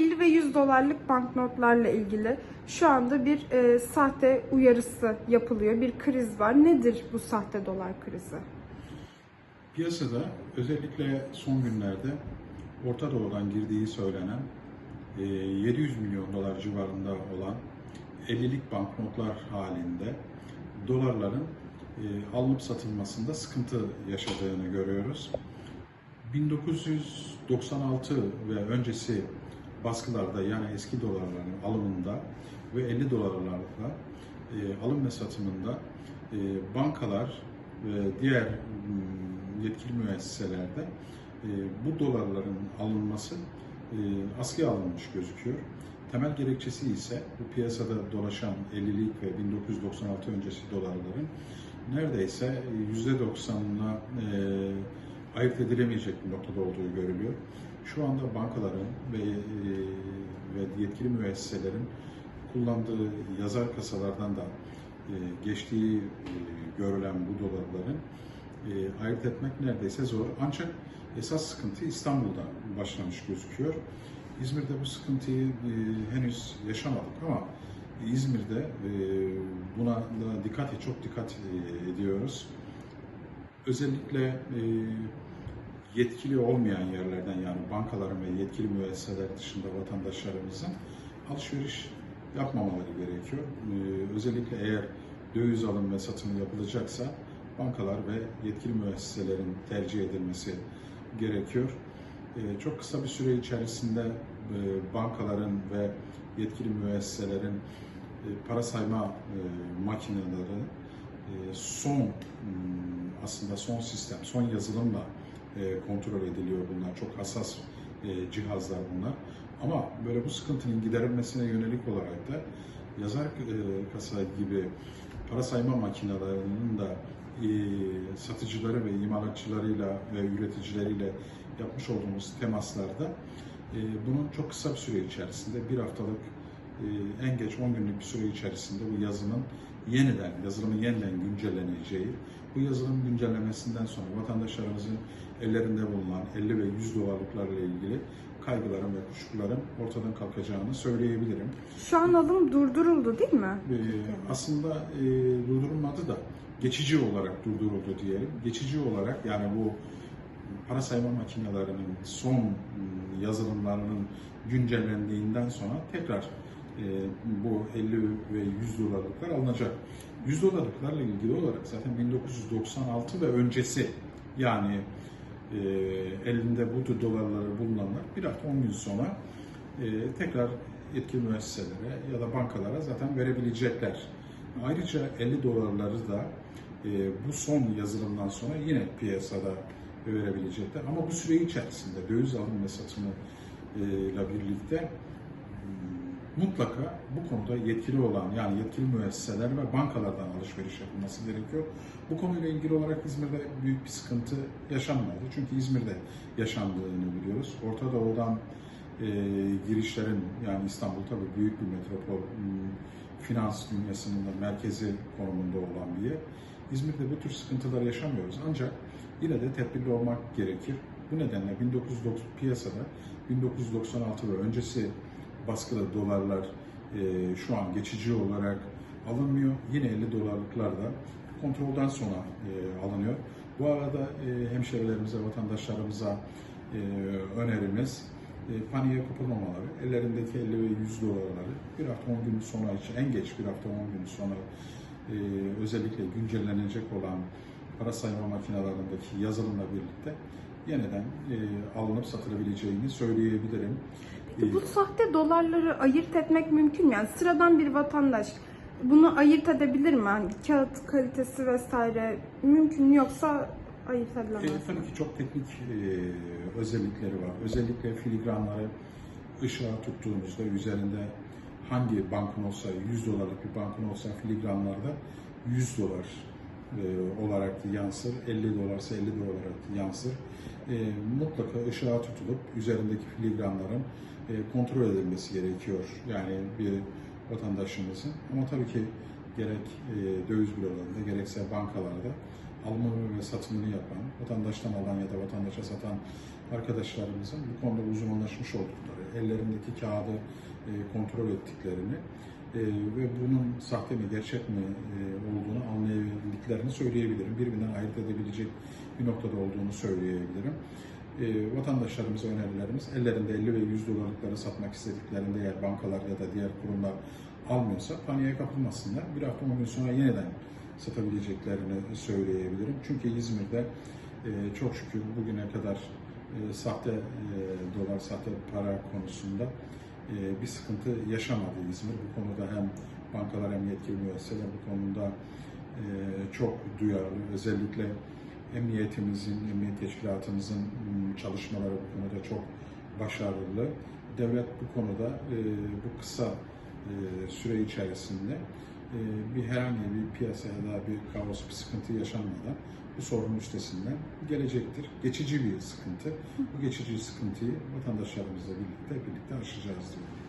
50 ve 100 dolarlık banknotlarla ilgili şu anda bir e, sahte uyarısı yapılıyor. Bir kriz var. Nedir bu sahte dolar krizi? Piyasada özellikle son günlerde Orta Doğu'dan girdiği söylenen e, 700 milyon dolar civarında olan 50'lik banknotlar halinde dolarların e, alınıp satılmasında sıkıntı yaşadığını görüyoruz. 1996 ve öncesi baskılarda yani eski dolarların alımında ve 50 dolarlarda e, alım ve satımında e, bankalar ve diğer mm, yetkili müesseselerde e, bu dolarların alınması e, askıya alınmış gözüküyor. Temel gerekçesi ise bu piyasada dolaşan 50'lik ve 1996 öncesi dolarların neredeyse %90'ına e, ayırt edilemeyecek bir noktada olduğu görülüyor. Şu anda bankaların ve, e, ve yetkili müesseselerin kullandığı yazar kasalardan da e, geçtiği e, görülen bu dolarların ayırt etmek neredeyse zor. Ancak esas sıkıntı İstanbul'da başlamış gözüküyor. İzmir'de bu sıkıntıyı henüz yaşamadık ama İzmir'de buna dikkat çok dikkat ediyoruz. Özellikle e, yetkili olmayan yerlerden yani bankaların ve yetkili müesseseler dışında vatandaşlarımızın alışveriş yapmamaları gerekiyor. E, özellikle eğer döviz alım ve satımı yapılacaksa bankalar ve yetkili müesseselerin tercih edilmesi gerekiyor. E, çok kısa bir süre içerisinde e, bankaların ve yetkili müesseselerin e, para sayma e, makineleri e, son aslında son sistem, son yazılımla e, kontrol ediliyor bunlar. Çok hassas e, cihazlar bunlar. Ama böyle bu sıkıntının giderilmesine yönelik olarak da yazar e, kasa gibi para sayma makinelerinin de e, satıcıları ve imalatçılarıyla ve üreticileriyle yapmış olduğumuz temaslarda e, bunun çok kısa bir süre içerisinde bir haftalık e, en geç 10 günlük bir süre içerisinde bu yazının yeniden, yazılımın yeniden güncelleneceği, bu yazılım güncellemesinden sonra vatandaşlarımızın ellerinde bulunan 50 ve 100 dolarlıklarla ilgili kaygıların ve kuşkuların ortadan kalkacağını söyleyebilirim. Şu an alım durduruldu değil mi? Ee, aslında e, durdurulmadı da geçici olarak durduruldu diyelim. Geçici olarak yani bu para sayma makinelerinin son m, yazılımlarının güncellendiğinden sonra tekrar e, bu 50 ve 100 dolarlıklar alınacak. 100 dolarlıklarla ilgili olarak zaten 1996 ve öncesi yani e, elinde bu dolarları bulunanlar bir hafta 10 gün sonra e, tekrar yetkili müesseselere ya da bankalara zaten verebilecekler. Ayrıca 50 dolarları da e, bu son yazılımdan sonra yine piyasada verebilecekler. Ama bu süre içerisinde döviz alım ve satımı ile birlikte mutlaka bu konuda yetkili olan yani yetkili müesseseler ve bankalardan alışveriş yapılması gerekiyor. Bu konuyla ilgili olarak İzmir'de büyük bir sıkıntı yaşanmadı. Çünkü İzmir'de yaşandığını biliyoruz. Orta Doğu'dan e, girişlerin yani İstanbul tabii büyük bir metropol, hmm, finans dünyasının da merkezi konumunda olan bir yer. İzmir'de bu tür sıkıntılar yaşamıyoruz ancak yine de tedbirli olmak gerekir. Bu nedenle 1990 piyasada 1996 ve öncesi baskılı dolarlar e, şu an geçici olarak alınmıyor. Yine 50 dolarlıklar da kontrolden sonra e, alınıyor. Bu arada e, hemşerilerimize, vatandaşlarımıza e, önerimiz e, paniğe kapılmamaları, ellerindeki 50 ve 100 dolarları bir hafta 10 gün sonra için en geç bir hafta 10 gün sonra e, özellikle güncellenecek olan para sayma makinelerindeki yazılımla birlikte yeniden e, alınıp satılabileceğini söyleyebilirim. E, Bu sahte dolarları ayırt etmek mümkün mü? Yani sıradan bir vatandaş bunu ayırt edebilir mi? Yani kağıt kalitesi vesaire mümkün mü yoksa ayırt E, edilemez mi? tabii ki çok teknik e, özellikleri var. Özellikle filigranları ışığa tuttuğumuzda üzerinde hangi bankın olsa 100 dolarlık bir bankın olsa filigranlarda 100 dolar e, olarak yansır, 50 dolarsa 50 dolar olarak yansır. E, mutlaka ışığa tutulup üzerindeki filigranların e, kontrol edilmesi gerekiyor. Yani bir vatandaşımızın. Ama tabii ki gerek e, döviz bürolarında gerekse bankalarda alımını ve satımını yapan, vatandaştan alan ya da vatandaşa satan arkadaşlarımızın bu konuda uzmanlaşmış oldukları, ellerindeki kağıdı e, kontrol ettiklerini e, ve bunun sahte mi gerçek mi e, olduğunu anlayabildiklerini söyleyebilirim. Birbirinden ayırt edebilecek bir noktada olduğunu söyleyebilirim. E, vatandaşlarımıza önerilerimiz ellerinde 50 ve 100 dolarlıkları satmak istediklerinde eğer bankalar ya da diğer kurumlar almıyorsa paniğe kapılmasınlar. Bir hafta 10 gün sonra yeniden satabileceklerini söyleyebilirim. Çünkü İzmir'de e, çok şükür bugüne kadar e, sahte dolar, sahte para konusunda bir sıkıntı yaşamadı İzmir. Bu konuda hem bankalar hem yetkili müesseseler bu konuda e, çok duyarlı. Özellikle emniyetimizin, emniyet teşkilatımızın m, çalışmaları bu konuda çok başarılı. Devlet bu konuda e, bu kısa e, süre içerisinde e, bir herhangi bir piyasaya da bir kaos, bir sıkıntı yaşanmadan bu sorunun üstesinden gelecektir. Geçici bir sıkıntı. Bu geçici sıkıntıyı vatandaşlarımızla birlikte birlikte aşacağız diyorum.